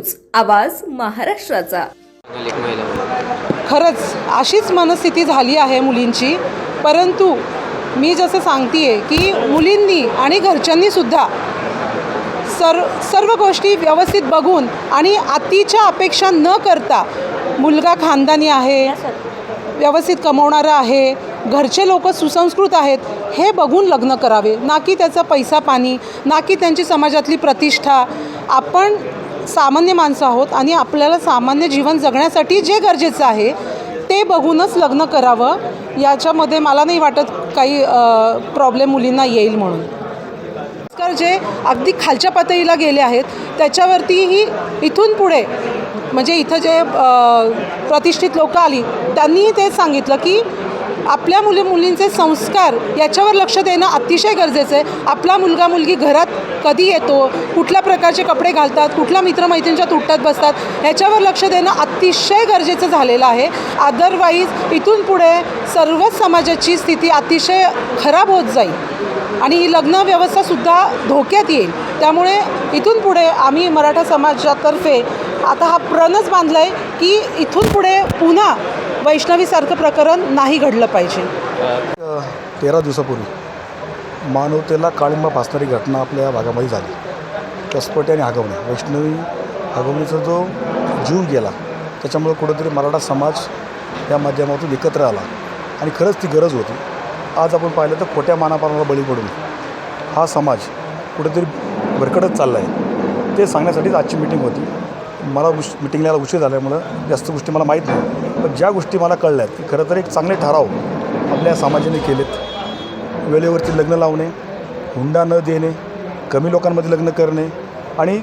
News आवाज महाराष्ट्राचा. खरंच अशीच मनस्थिती झाली आहे मुलींची. परंतु मी जसं सांगते की मुलींनी आणि घरच्यांनी सुद्धा सर सर्व गोष्टी व्यवस्थित बघून आणि अतीच्या अपेक्षा न करता मुलगा खानदानी आहे व्यवस्थित कमवणारा आहे घरचे लोक सुसंस्कृत आहेत हे बघून लग्न करावे. ना की त्याचा पैसा पाणी ना की त्यांची समाजातली प्रतिष्ठा. आपण सामान्य माणसं आहोत आणि आपल्याला सामान्य जीवन जगण्यासाठी जे गरजेचं आहे ते बघूनच लग्न करावं. याच्यामध्ये मला नाही वाटत काही प्रॉब्लेम मुलींना येईल म्हणून. संस्कार जे अगदी खालच्या पातळीला गेले आहेत त्याच्यावरतीही इथून पुढे म्हणजे इथं जे प्रतिष्ठित लोक आली त्यांनीही तेच सांगितलं की आपल्या मुली मुलींचे संस्कार याच्यावर लक्ष देणं अतिशय गरजेचं आहे. आपला मुलगा मुलगी घरात कधी येतो? कुठल्या प्रकारचे कपडे घालतात? कुठल्या मित्रमैत्रिणींच्या तुट्टात बसतात? ह्याच्यावर लक्ष देणं अतिशय गरजेचं झालेलं आहे. अदरवाईज इथून पुढे सर्वच समाजाची स्थिती अतिशय खराब होत जाईल. आणि ही लग्न व्यवस्थासुद्धा धोक्यात येईल. त्यामुळे इथून पुढे आम्ही मराठा समाजातर्फे आता हा प्रणच बांधला आहे की इथून पुढे पुन्हा वैष्णवीसारखं प्रकरण नाही घडलं पाहिजे. तेरा दिवसापूर्वी मानवतेला काळिंबा फासणारी घटना आपल्या या भागामध्ये झाली. कसपट्याने आणि वैष्णवी आगवणीचा जो जीव गेला त्याच्यामुळं कुठंतरी मराठा समाज या माध्यमातून एकत्र आला आणि खरंच ती गरज होती. आज आपण पाहिलं तर खोट्या मानापानाला बळी पडून हा समाज कुठेतरी भरकडत चालला आहे. ते सांगण्यासाठीच आजची मीटिंग होती. मला उश मिटिंगला उशीर झाल्यामुळं जास्त गोष्टी मला माहीत नाही. पण ज्या गोष्टी मला कळल्या आहेत की खरं तर एक चांगले ठराव आपल्या समाजाने केलेत. वेळेवरती लग्न लावणे हुंडा न देणे कमी लोकांमध्ये लग्न करणे आणि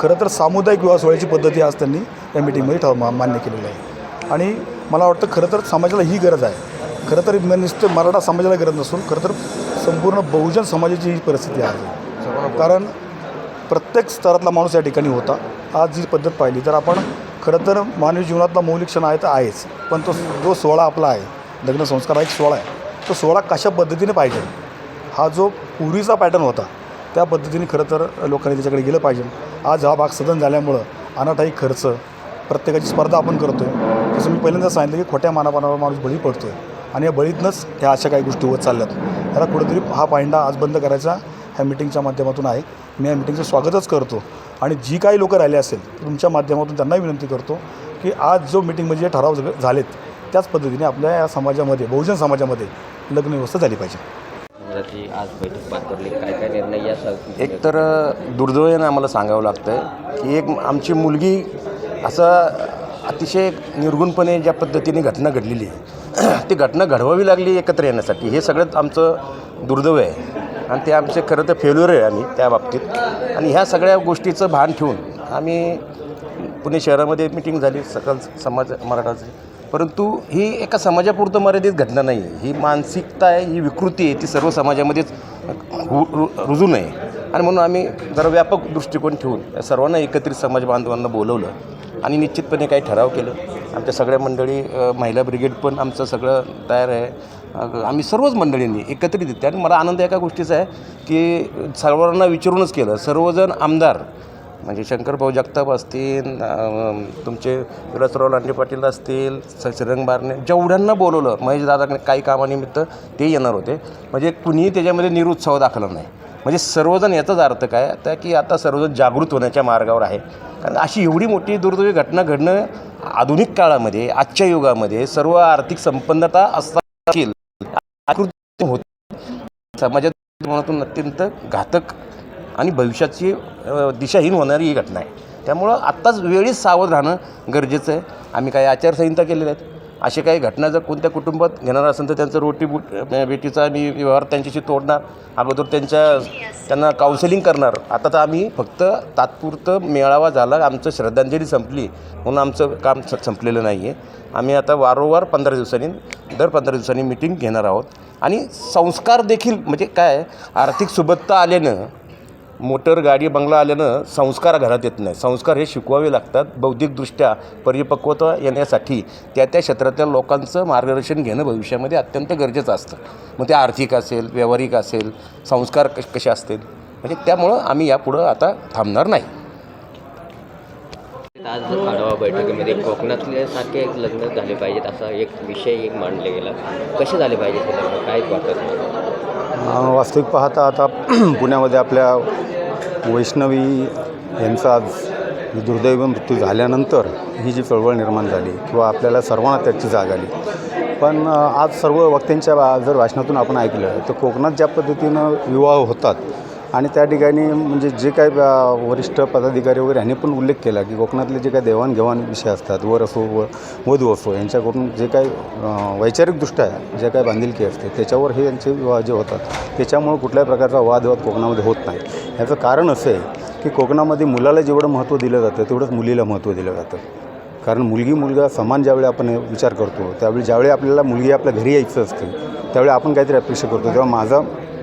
खरं तर सामुदायिक विवाह सोहळ्याची पद्धती आज त्यांनी या मिटिंगमध्ये ठर मा मान्य केलेली आहे. आणि मला वाटतं खरं तर समाजाला ही गरज आहे. खरं तर नुसतं मराठा समाजाला गरज नसून खरं तर संपूर्ण बहुजन समाजाची ही परिस्थिती आहे. कारण प्रत्येक स्तरातला माणूस या ठिकाणी होता. आज जी पद्धत पाहिली तर आपण खरं तर मानवी जीवनातला मौलिक क्षण आहे तर आहेच. पण तो जो सोहळा आपला आहे लग्न संस्कार हा एक सोहळा आहे. तो सोहळा कशा पद्धतीने पाहिजे? हा जो पूर्वीचा पॅटर्न होता त्या पद्धतीने खरं तर लोकांनी त्याच्याकडे गेलं पाहिजे. आज हा भाग सदन झाल्यामुळं अनाठाई खर्च प्रत्येकाची स्पर्धा आपण करतो आहे जसं मी पहिल्यांदा सांगितलं की खोट्या मानापानावर माणूस बळी पडतो आहे आणि या बळीतनंच ह्या अशा काही गोष्टी होत चालल्यात. त्याला कुठेतरी हा पायंडा आज बंद करायचा ह्या मिटिंगच्या माध्यमातून आहे. मी या मिटिंगचं स्वागतच करतो. आणि जी काही लोकं राहिले असेल तुमच्या माध्यमातून त्यांनाही विनंती करतो की आज जो मिटिंगमध्ये जे ठराव झालेत त्याच पद्धतीने आपल्या या समाजामध्ये बहुजन समाजामध्ये लग्न व्यवस्था झाली पाहिजे. आज बैठक पार पडली. काय काय निर्णय या सा- एक तर दुर्दैवाने आम्हाला सांगावं लागतं आहे की एक आमची मुलगी असं अतिशय निर्गुणपणे ज्या पद्धतीने घटना घडलेली आहे ती घटना घडवावी लागली एकत्र येण्यासाठी. हे सगळंच आमचं दुर्दैव आहे. आणि ते आमचे खरं तर फेल्युअर आहे आम्ही त्या बाबतीत. आणि ह्या सगळ्या गोष्टीचं भान ठेवून आम्ही पुणे शहरामध्ये मिटिंग झाली सकल समाज मराठाची. परंतु ही एका समाजापुरतं मर्यादित घटना नाही आहे ही मानसिकता आहे ही विकृती आहे ती सर्व समाजामध्येच रु रु रुजू नये. आणि म्हणून आम्ही जरा व्यापक दृष्टिकोन ठेवून या सर्वांना एकत्रित समाज बांधवांना बोलवलं आणि निश्चितपणे काही ठराव केलं. आमच्या सगळ्या मंडळी महिला ब्रिगेड पण आमचं सगळं तयार आहे. आम्ही सर्वच मंडळींनी एकत्रित येते आणि मला आनंद एका गोष्टीचा आहे की सर्वांना विचारूनच केलं. सर्वजण आमदार म्हणजे शंकरभाऊ जगताप असतील तुमचे विलासराव लांडे पाटील असतील श्रीरंग बारणे जेवढ्यांना बोलवलं महेश दादाकडे काही कामानिमित्त ते येणार होते. म्हणजे कुणीही त्याच्यामध्ये निरुत्साह दाखला नाही. म्हणजे सर्वजण याचाच अर्थ काय आता की आता सर्वजण जागृत होण्याच्या मार्गावर आहे. कारण अशी एवढी मोठी दुर्दैवी घटना घडणं आधुनिक काळामध्ये आजच्या युगामध्ये सर्व आर्थिक संपन्नता असता देखील आकृती होत. समाजात मनातून अत्यंत घातक आणि भविष्याची दिशाहीन होणारी ही घटना आहे. त्यामुळं आत्ताच वेळीच सावध राहणं गरजेचं आहे. आम्ही काही आचारसंहिता केलेल्या आहेत. अशी काही घटना जर कोणत्या कुटुंबात घेणार असेल तर त्यांचं रोटी बुट बेटीचा आणि व्यवहार त्यांच्याशी तोडणार. अगोदर त्यांच्या त्यांना काउन्सिलिंग करणार. आता तर आम्ही फक्त तात्पुरतं मेळावा झाला. आमचं श्रद्धांजली संपली. म्हणून आमचं काम स- संपलेलं नाही आहे आम्ही आता वारंवार पंधरा दिवसांनी दर पंधरा दिवसांनी मिटिंग घेणार आहोत. आणि संस्कार देखील म्हणजे काय? आर्थिक सुबत्ता आल्यानं मोटर गाडी बंगला आल्यानं संस्कार घरात येत नाही. संस्कार हे शिकवावे लागतात बौद्धिकदृष्ट्या परिपक्वता येण्यासाठी. त्या त्या क्षेत्रातल्या लोकांचं मार्गदर्शन घेणं भविष्यामध्ये अत्यंत गरजेचं असतं. मग ते आर्थिक असेल व्यावहारिक असेल संस्कार कश कसे असतील? म्हणजे त्यामुळं आम्ही यापुढं आता थांबणार नाही. आज आढावा बैठकीमध्ये कोकणातल्या सारखे लग्न झाले पाहिजेत असा एक विषय एक मांडले गेला. कसे झाले पाहिजे लग्न? काय वाटत वास्तविक पाहता आता पुण्यामध्ये आपल्या वैष्णवी यांचा आज दुर्दैव मृत्यू झाल्यानंतर ही जी चळवळ निर्माण झाली किंवा आपल्याला सर्वांना त्याची जाग आली. पण आज सर्व वक्त्यांच्या जर भाषणातून आपण ऐकलं तर कोकणात ज्या पद्धतीनं विवाह होतात आणि त्या ठिकाणी म्हणजे जे काय वरिष्ठ पदाधिकारी वगैरे यांनी पण उल्लेख केला की कोकणातले जे काही देवाणघेवाण विषय असतात वर असो व वधू असो यांच्याकडून जे काय वैचारिकदृष्ट्या जे काय बांधिलकी असते त्याच्यावर हे यांचे विवाह जे होतात त्याच्यामुळं कुठल्याही प्रकारचा वादविवाद कोकणामध्ये होत नाही. याचं कारण असं आहे की कोकणामध्ये मुलाला जेवढं महत्त्व दिलं जातं तेवढंच मुलीला महत्त्व दिलं जातं. कारण मुलगी मुलगा समान ज्यावेळी आपण विचार करतो त्यावेळी ज्यावेळी आपल्याला मुलगी आपल्या घरी यायचं असते त्यावेळी आपण काहीतरी अपेक्षा करतो तेव्हा माझा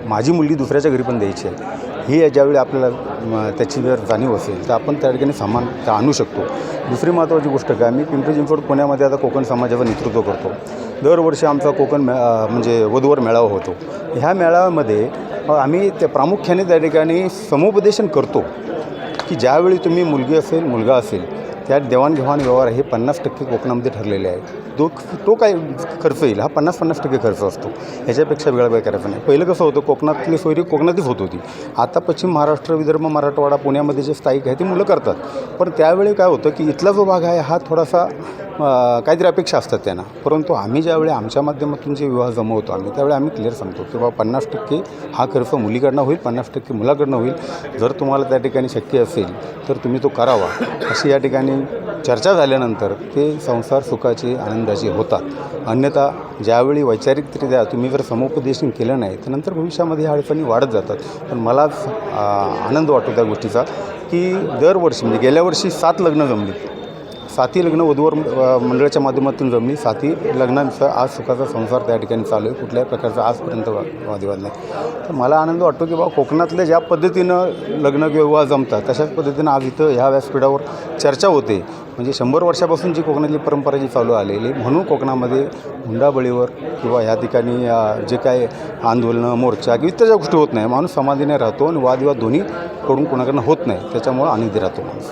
माझी मुलगी दुसऱ्याच्या घरी पण द्यायची आहे. ही ज्यावेळी आपल्याला त्याची जर जाणीव असेल तर आपण त्या ठिकाणी सामान आणू शकतो. दुसरी महत्त्वाची गोष्ट काय मी पिंपरी चिंचवड पुण्यामध्ये आता कोकण समाजाचं नेतृत्व करतो. दरवर्षी आमचा कोकण मे म्हणजे वधूवर मेळावा होतो. ह्या मेळाव्यामध्ये आम्ही त्या प्रामुख्याने त्या ठिकाणी समुपदेशन करतो की ज्यावेळी तुम्ही मुलगी असेल मुलगा असेल त्या देवाणघेवाण व्यवहार हे पन्नास टक्के कोकणामध्ये ठरलेले आहेत. तो तो काय खर्च येईल? हा पन्नास पन्नास टक्के खर्च असतो. ह्याच्यापेक्षा वेगळा काही करायचा नाही. पहिलं कसं होतं कोकणातली सोयरी कोकणातच होत होती. आता पश्चिम महाराष्ट्र विदर्भ मराठवाडा पुण्यामध्ये जे स्थायिक आहे ते मुलं करतात. पण त्यावेळी काय होतं की इथला जो भाग आहे हा थोडासा काहीतरी अपेक्षा असतात त्यांना. परंतु आम्ही ज्यावेळी आमच्या माध्यमातून जे विवाह जमवतो आम्ही त्यावेळी आम्ही क्लिअर सांगतो की बाबा पन्नास टक्के हा खर्च मुलीकडनं होईल पन्नास टक्के मुलाकडनं होईल. जर तुम्हाला त्या ठिकाणी शक्य असेल तर तुम्ही तो करावा. अशी या ठिकाणी चर्चा झाल्यानंतर ते संसार सुखाचे आनंदाचे होतात. अन्यथा ज्यावेळी वैचारिकरित्या तुम्ही जर समुपदेशन केलं नाही तर नंतर भविष्यामध्ये ह्या अडचणी वाढत जातात. पण मलाच आनंद वाटतो त्या गोष्टीचा की दरवर्षी म्हणजे गेल्या वर्षी सात लग्न जमली. साथी लग्न वधूवर मंडळाच्या माध्यमातून जमली. साथी लग्नांचा आज सुखाचा संसार त्या ठिकाणी चालू आहे. कुठल्याही प्रकारचा आजपर्यंत वादविवाद नाही. तर मला आनंद वाटतो की बाबा कोकणातल्या ज्या पद्धतीनं लग्न किंवा विवाह जमतात तशाच पद्धतीनं आज इथं ह्या व्यासपीठावर चर्चा होते. म्हणजे शंभर वर्षापासून जी कोकणातली परंपरा जी चालू आलेली म्हणून कोकणामध्ये हुंडाबळीवर किंवा ह्या ठिकाणी जे काय आंदोलनं मोर्चा किंवा इतर ज्या गोष्टी होत नाही माणूस समाधीने राहतो आणि वादविवाद दोन्हीकडून कोणाकडनं होत नाही. त्याच्यामुळं आनंदी राहतो माणूस.